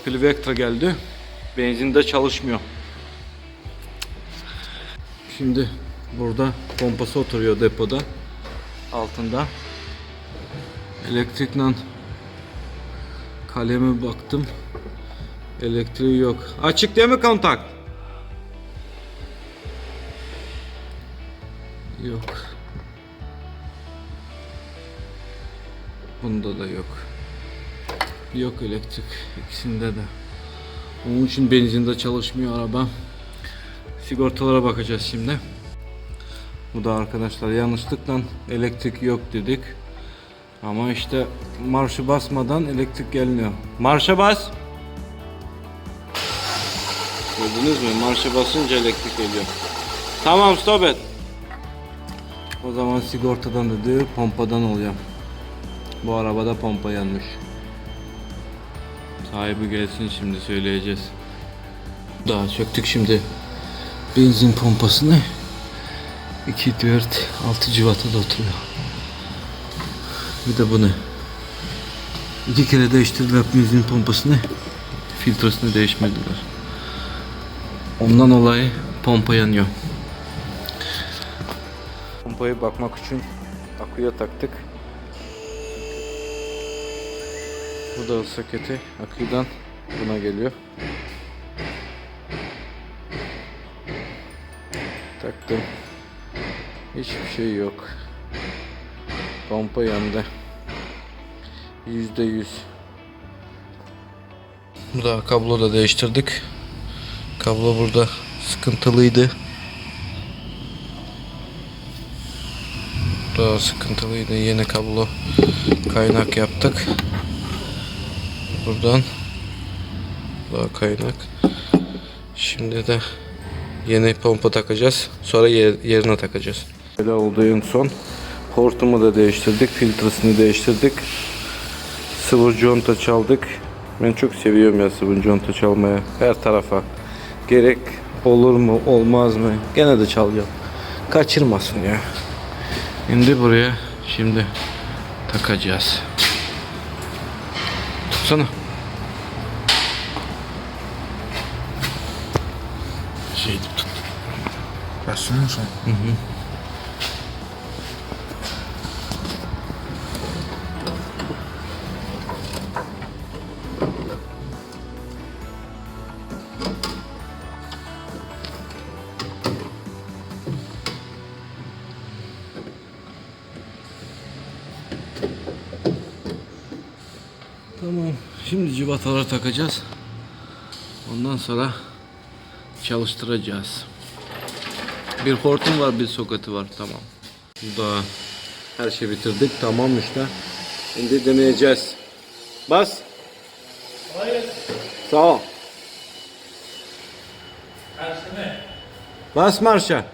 gaz pili Vectra geldi. Benzin de çalışmıyor. Şimdi burada pompası oturuyor depoda. Altında. Elektrikle kaleme baktım. Elektriği yok. Açık değil mi kontak? Yok. Bunda da yok. Yok elektrik ikisinde de. Onun için benzinde çalışmıyor araba. Sigortalara bakacağız şimdi. Bu da arkadaşlar yanlışlıkla elektrik yok dedik. Ama işte marşı basmadan elektrik gelmiyor. Marşa bas. Gördünüz mü? Marşa basınca elektrik geliyor. Tamam stop et. O zaman sigortadan da değil pompadan oluyor. Bu arabada pompa yanmış. Sahibi gelsin şimdi söyleyeceğiz. Daha söktük şimdi benzin pompasını. 2 4 6 civatada oturuyor. Bir de bunu. İki kere değiştirdiler benzin pompasını. Filtresini değişmediler. Ondan dolayı pompa yanıyor. Pompaya bakmak için aküye taktık. Bu da soketi aküden buna geliyor. Taktım. Hiçbir şey yok. Pompa yandı. Yüzde yüz. Bu da kablo da değiştirdik. Kablo burada sıkıntılıydı. Daha sıkıntılıydı. Yeni kablo kaynak yaptık. Buradan daha kaynak. Şimdi de yeni pompa takacağız. Sonra yer- yerine takacağız. Böyle oldu en son. Hortumu da değiştirdik. Filtresini değiştirdik. Sıvı conta çaldık. Ben çok seviyorum ya sıvı conta çalmaya. Her tarafa. Gerek olur mu olmaz mı? Gene de çalacağım. Kaçırmasın ya. Şimdi buraya şimdi takacağız. написано. Сидит тут. Проснулся. Угу. Thank you. Tamam. Şimdi civataları takacağız. Ondan sonra çalıştıracağız. Bir hortum var, bir soketi var. Tamam. Daha her şey bitirdik. Tamam işte. Şimdi deneyeceğiz. Bas. Sağ ol. Bas marşa.